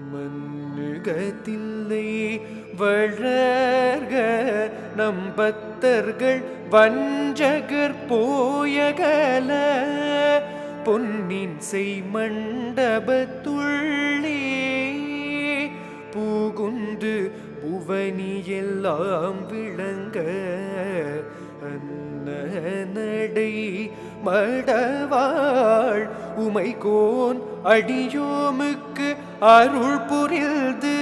மண்ணுகத்தில்லை வளர்க நம் பக்தர்கள் வஞ்சகர் போயகல. பொன்னின் செய் மண்டபத்துள்ளே பூகுந்து புவனி எல்லாம் விளங்க. அன்ன நடை மடவாள் உமைகோன் அடியோமுக்கு அருள் புரிந்து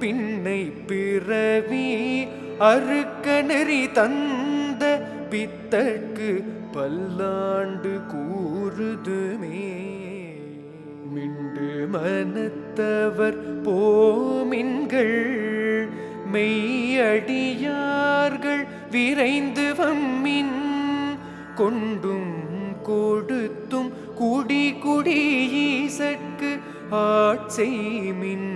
பின்னை பிறவி அறுக்க நெறி தந்த பித்தற்கு பல்லாண்டு கூறுதுமே. மிண்டு மனத்தவர் போமின்கள் மெய்யடியார்கள் விரைந்து வம்மின் கொண்டும் கொடுத்தும் குடி குடி ஆட்செய்மின்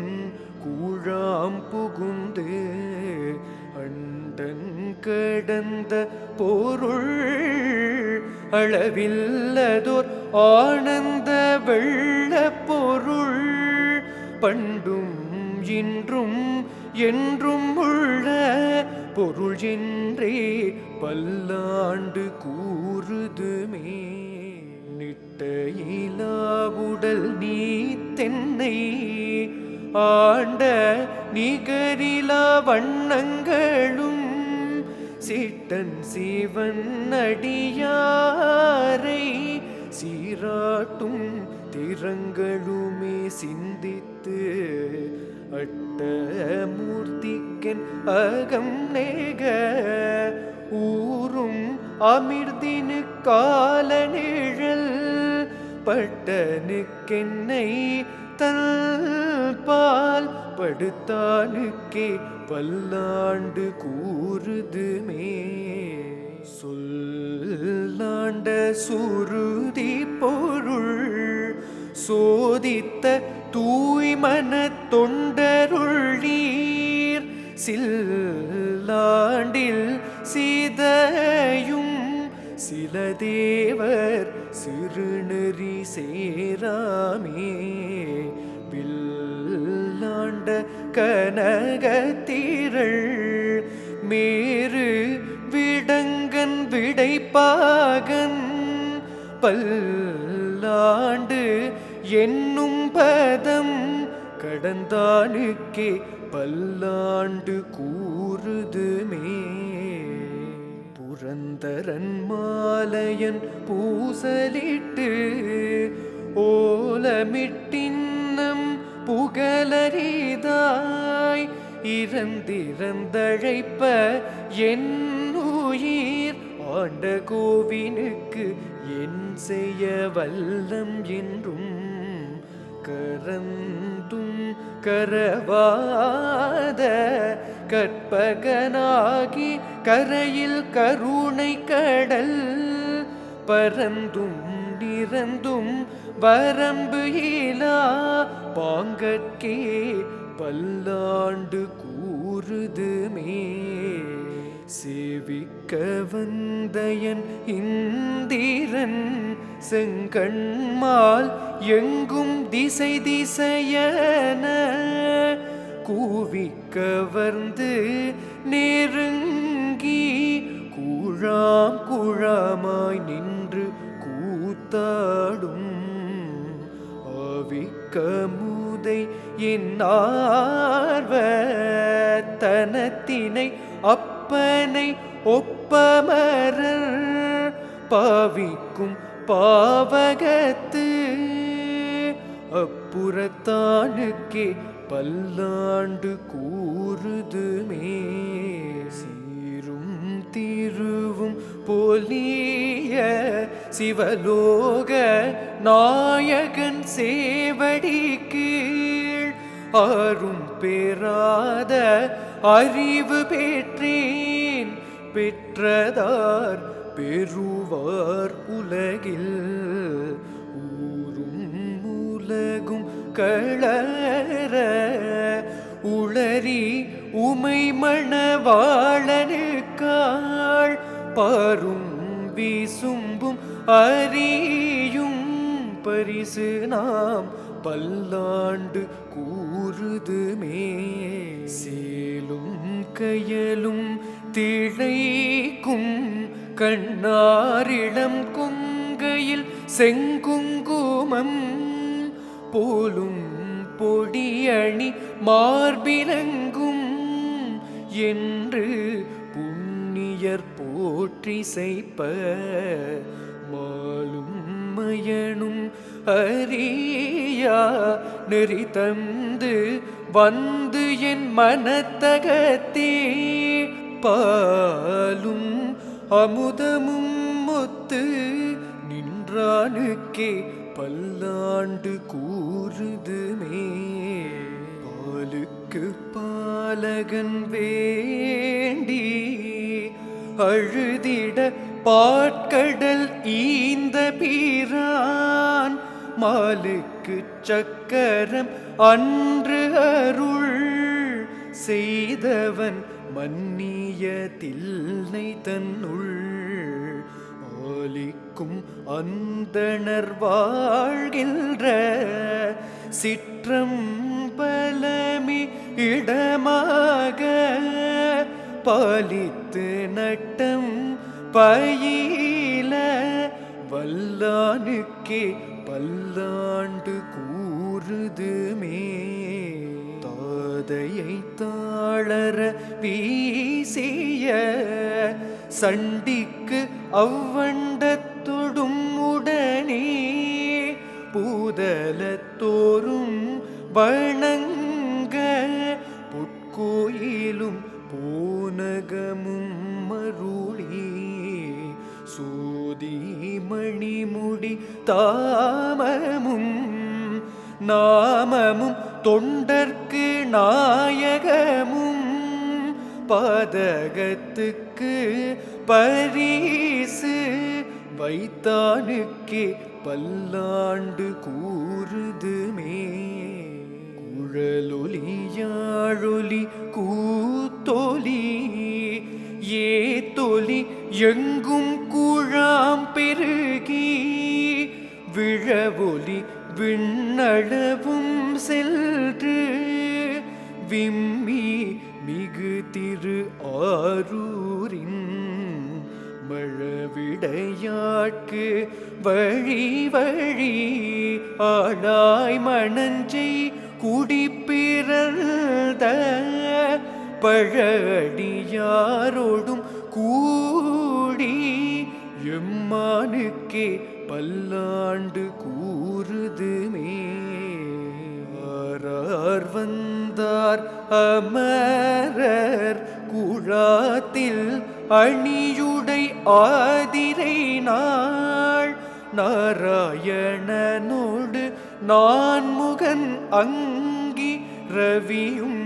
கூழாம் புகுந்து அண்டன் கடந்த பொருள் அளவில்லதோர் ஆனந்த வெள்ள பொருள் பண்டும் இன்றும் என்றும் உள்ள பொருள் என்றே பல்லாண்டு கூறுதுமே. நிட்ட இலாவுடல் நீ தென்னை ஆண்ட நிகரிலா வண்ணங்களும் சிட்டன் சிவன் அடியாரை சீராட்டும் திறங்களுமே சிந்தித்து அட்டமூர்த்திக்கன் அகம் நேக ஊரும் அமிர்தினு காலநிழல் பட்டனுக்கென்னை தல்பால் படுத்தானுக்கே பல்லாண்டு கூறுதுமே. சொல்லாண்ட சுருதி பொருள் சோதித்த தூய்மன தொண்டருள்ளீர் சில்லாண்டில் சீதையும் சில தேவர் சிறுநெறி சேராமே. வில்லாண்ட கனகத்தீரள் மேறு விடங்கன் விடைப்பாகன் பல்லாண்டு என்னும் பதம் கடந்தானுக்கே பல்லாண்டு கூறுதுமே. புரந்தரன் மாலையன் பூசலிட்டு ஓலமிட்டின்னம் புகழறிதாய் இறந்திறந்தழைப்ப என் உயிர் ஆண்ட கோவினுக்கு என் செய்ய வல்லம் என்றும் கரந்தும் கரவாத கற்பகனாகி கரையில் கருணை கடல் பரந்தும் நிறந்தும் வரம்பு இலா பாங்கற்கே பல்லாண்டு கூறுதுமே சேவிக்க வந்தயன் இந்திரன் செங்கண்மால் எங்கும் திசை திசையன கூவிக்க வந்து நெருங்கி குழாம் குழாமாய் நின்று கூத்தாடும். ஆவிக்க மூதை என் அப்பனை ஒப்பமரர் பாவிக்கும் பாவகத்து. அப்புறத்தானுக்கே பல்லாண்டு கூறுதுமே சீரும் திருவும் போலிய சிவலோக நாயகன் சேவடி கீழ். ஆறும் பெறாத அறிவு பெற்றேன். பெற்றதார் பெறுவார் உலகில். ஊரும் உலகும் களர உளறி உமை மணவாளனுக்காள் பாரும் வீசும்பும் அறியும் பரிசு நாம் பல்லாண்டு கூறுதுமே சேலும் கயலும் திளைக்கும் கண்ணாரிடம் கொங்கையில் செங்குங்குமம் போலும் பொடியணி மார்பிலங்கும் என்று புண்ணியர் போற்றி செய்ப்ப மாலும் மயனும் அறியா நெறி தந்து வந்து என் மனத்தகத்தே பாலும் அமுதமும் முத்து நின்றானுக்கே பல்லாண்டு கூறுதுமே பாலுக்கு பாலகன் வேண்டி அழுதிட பாட்கடல் ஈந்த பீரான் மாலுக்கு சக்கரம் அன்று அருள் செய்தவன் மன்னிய தில்லை தன்னுள் ஆலிக்கும் அந்தனர் வாழ்கின்ற சிற்றம் பலமி இடமாக பாலித்து நட்டம் பயில வல்லானுக்கே பல்லாண்டு கூறுதுமே. தாதையை தாளர வீசிய சண்டிக்கு அவ்வண்டத்தொடும் உடனே பூதலத்தோறும் வணங்க புட்கோயிலும் பூனகமும் மருளே. சூதி மணிமுடி தாமமும் நாமமும் தொண்டர்க்கு நாயகமும் பாதகத்துக்கு பரிசு வைத்தானுக்கே பல்லாண்டு கூறுதுமே. குழலொலியாழொலி கூத்தொலி ஏ தொலி எங்கும் குழாம் பெருகி விழவொலி விண்ணளவும் சென்று விம்மி மிகு திரு ஆரூரின் மழவிடையாட்கு வழி வழி ஆளாய் மணஞ்சை குடிப்பிறந்த பழடியாரோடும் கூடி எம்மானுக்கே பல்லாண்டு கூறுதுமே. ஆரார் வந்து வந்தார் அமரர் குழாத்தில் அணியுடை ஆதிரை நாள். நாராயணனோடு நான் முகன் அங்கி ரவியும்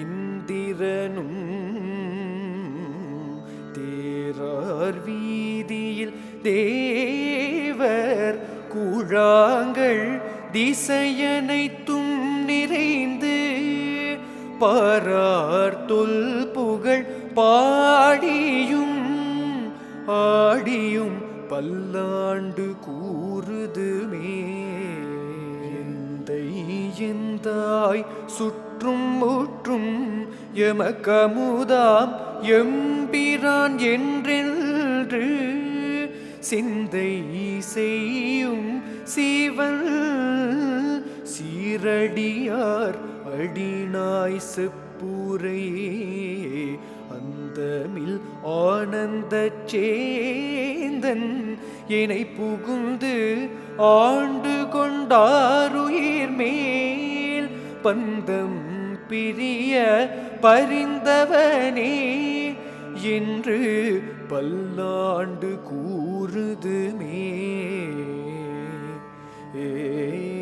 இந்திரனும். தேரார் வீதியில் தேவர் குழாங்கள் திசையனைத்தும் நிறைந்து பரார் தொல் புகழ் பாடியும் ஆடியும் பல்லாண்டு கூறுதுமே எந்தை எந்தாய் சுற்றும் முற்றும் எமக்கமுதாம் எம்பிரான் என்றென்று சிந்தை செய்யும் சிவன் சீரடியார் அடிநாய் செப்பூரை அந்தமில் ஆனந்த சேந்தன் என்னை புகுந்து ஆண்டு கொண்டாருயிர் மேல் பந்தம் பிரிய பரிந்தவனே என்று பல்லாண்டு கூறுதுமே. ஏ